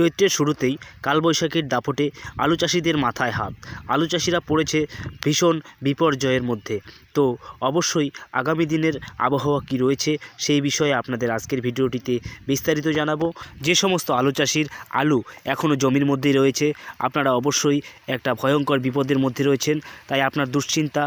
চৈত্রের শুরুতেই কালবৈশাখীর দাপটে আলু চাষিদের মাথায় হাত। আলু চাষিরা পড়েছে ভীষণ বিপর্যয়ের মধ্যে। তো অবশ্যই আগামী দিনের আবহাওয়া কি রয়েছে সেই বিষয়ে আপনাদের আজকের ভিডিওটিতে বিস্তারিত জানাব। যে সমস্ত আলু চাষির আলু এখনও জমির মধ্যেই রয়েছে, আপনারা অবশ্যই একটা ভয়ঙ্কর বিপদের মধ্যে রয়েছেন, তাই আপনার দুশ্চিন্তা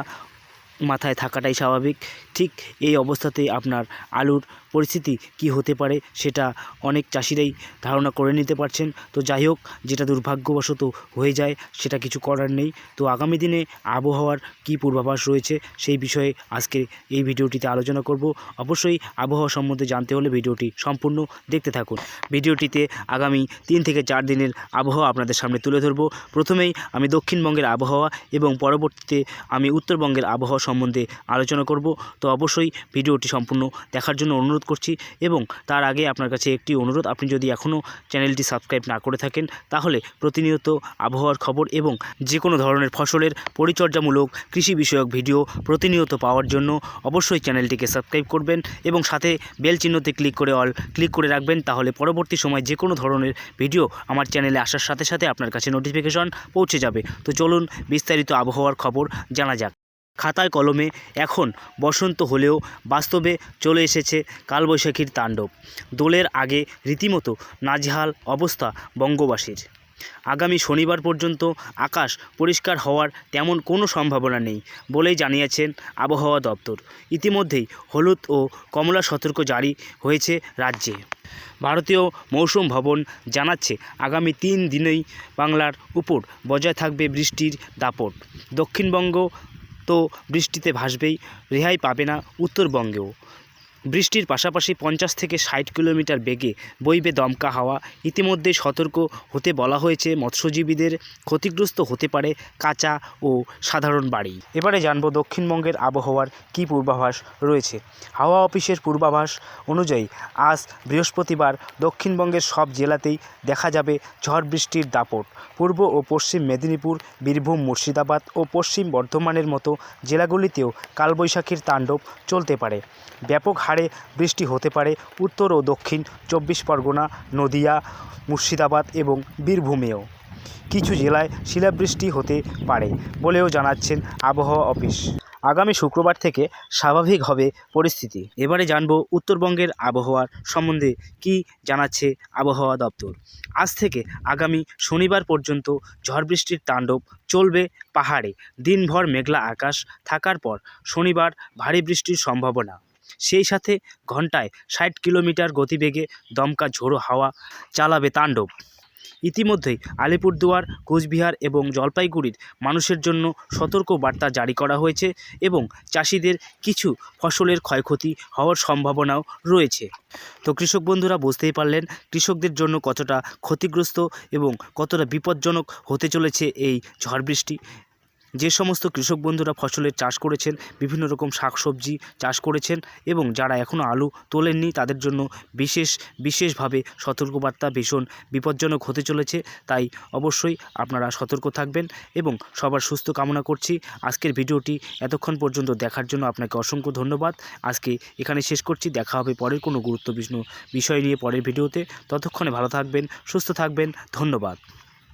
মাথায় থাকাটাই স্বাভাবিক। ঠিক এই অবস্থাতেই আপনার আলুর পরিস্থিতি কি হতে পারে সেটা অনেক চাষিরাই ধারণা করে নিতে পারছেন। তো যাই হোক, যেটা দুর্ভাগ্যবশত হয়ে যায় সেটা কিছু করার নেই। তো আগামী দিনে আবহাওয়ার কি পূর্বাভাস রয়েছে সেই বিষয়ে আজকে এই ভিডিওটিতে আলোচনা করব। অবশ্যই আবহাওয়া সম্বন্ধে জানতে হলে ভিডিওটি সম্পূর্ণ দেখতে থাকুন। ভিডিওটিতে আগামী তিন থেকে চার দিনের আবহাওয়া আপনাদের সামনে তুলে ধরব। প্রথমেই আমি দক্ষিণবঙ্গের আবহাওয়া এবং পরবর্তীতে আমি উত্তরবঙ্গের আবহাওয়া সম্বন্ধে আলোচনা করব। তো অবশ্যই ভিডিওটি সম্পূর্ণ দেখার জন্য অনুরোধ করছি এবং তার আগে আপনার কাছে একটি অনুরোধ, আপনি যদি এখনও চ্যানেলটি সাবস্ক্রাইব না করে থাকেন, তাহলে প্রতিনিয়ত আবহাওয়ার খবর এবং যে কোনো ধরনের ফসলের পরিচর্যামূলক কৃষি বিষয়ক ভিডিও প্রতিনিয়ত পাওয়ার জন্য অবশ্যই চ্যানেলটিকে সাবস্ক্রাইব করবেন এবং সাথে বেল চিহ্নতে ক্লিক করে অল ক্লিক করে রাখবেন, তাহলে পরবর্তী সময় যে কোনো ধরনের ভিডিও আমার চ্যানেলে আসার সাথে সাথে আপনার কাছে নোটিফিকেশন পৌঁছে যাবে। তো চলুন বিস্তারিত আবহাওয়ার খবর জানা যাক। খাতায় কলমে এখন বসন্ত হলেও বাস্তবে চলে এসেছে কালবৈশাখীর তাণ্ডব। দোলের আগে রীতিমতো নাজেহাল অবস্থা বঙ্গবাসীর। আগামী শনিবার পর্যন্ত আকাশ পরিষ্কার হওয়ার তেমন কোনো সম্ভাবনা নেই বলেই জানিয়েছেন আবহাওয়া দপ্তর। ইতিমধ্যেই হলুদ ও কমলা সতর্ক জারি হয়েছে রাজ্যে। ভারতীয় মৌসুম ভবন জানাচ্ছে আগামী তিন দিনেই বাংলার উপর বজায় থাকবে বৃষ্টির দাপট। দক্ষিণবঙ্গ তো বৃষ্টিতে ভাসবেই রেহাই পাবে না উত্তরবঙ্গেও। বৃষ্টির পাশাপাশি পঞ্চাশ থেকে ষাট কিলোমিটার বেগে বইবে দমকা হাওয়া। ইতিমধ্যে সতর্ক হতে বলা হয়েছে, মৎস্যজীবীদের ক্ষতিগ্রস্ত হতে পারে কাঁচা ও সাধারণ বাড়ি। এবারে জানব দক্ষিণবঙ্গের আবহাওয়ার কী পূর্বাভাস রয়েছে। হাওয়া অফিসের পূর্বাভাস অনুযায়ী আজ বৃহস্পতিবার দক্ষিণবঙ্গের সব জেলাতেই দেখা যাবে ঝড় বৃষ্টির দাপট। পূর্ব ও পশ্চিম মেদিনীপুর, বীরভূম, মুর্শিদাবাদ ও পশ্চিম বর্ধমানের মতো জেলাগুলিতেও কালবৈশাখীর তাণ্ডব চলতে পারে। ব্যাপক বৃষ্টি হতে পারে। উত্তর ও দক্ষিণ চব্বিশ পরগনা, নদিয়া, মুর্শিদাবাদ এবং বীরভূমেও। কিছু জেলায় শিলাবৃষ্টি হতে পারে বলেও জানাচ্ছেন আবহাওয়া অফিস। আগামী শুক্রবার থেকে স্বাভাবিক হবে পরিস্থিতি। এবারে জানব উত্তরবঙ্গের আবহাওয়ার সম্বন্ধে কি জানাচ্ছে আবহাওয়া দপ্তর। আজ থেকে আগামী শনিবার পর্যন্ত ঝড় বৃষ্টির তাণ্ডব চলবে পাহাড়ে। দিনভর মেঘলা আকাশ থাকার পর শনিবার ভারী বৃষ্টির সম্ভাবনা। সেই সাথে ঘন্টায় ষাট কিলোমিটার গতিবেগে দমকা ঝোড়ো হাওয়া চালাবে তাণ্ডব। ইতিমধ্যেই আলিপুরদুয়ার, কোচবিহার এবং জলপাইগুড়ির মানুষের জন্য সতর্ক বার্তা জারি করা হয়েছে এবং চাষিদের কিছু ফসলের ক্ষয়ক্ষতি হওয়ার সম্ভাবনাও রয়েছে। তো কৃষক বন্ধুরা, বুঝতেই পারলেন কৃষকদের জন্য কতটা ক্ষতিগ্রস্ত এবং কতটা বিপজ্জনক হতে চলেছে এই ঝড় বৃষ্টি। যে সমস্ত কৃষক বন্ধুরা ফসলের চাষ করেছেন, বিভিন্ন রকম শাকসবজি চাষ করেছেন এবং যারা এখনও আলু তোলেননি, তাদের জন্য বিশেষ, বিশেষভাবে সতর্কবার্তা ভীষণ বিপজ্জনক হতে চলেছে। তাই অবশ্যই আপনারা সতর্ক থাকবেন এবং সবার সুস্থ কামনা করছি। আজকের ভিডিওটি এতক্ষণ পর্যন্ত দেখার জন্য আপনাকে অসংখ্য ধন্যবাদ। আজকে এখানে শেষ করছি। দেখা হবে পরের কোনো গুরুত্বপূর্ণ বিষয় নিয়ে পরের ভিডিওতে। ততক্ষণে ভালো থাকবেন, সুস্থ থাকবেন। ধন্যবাদ।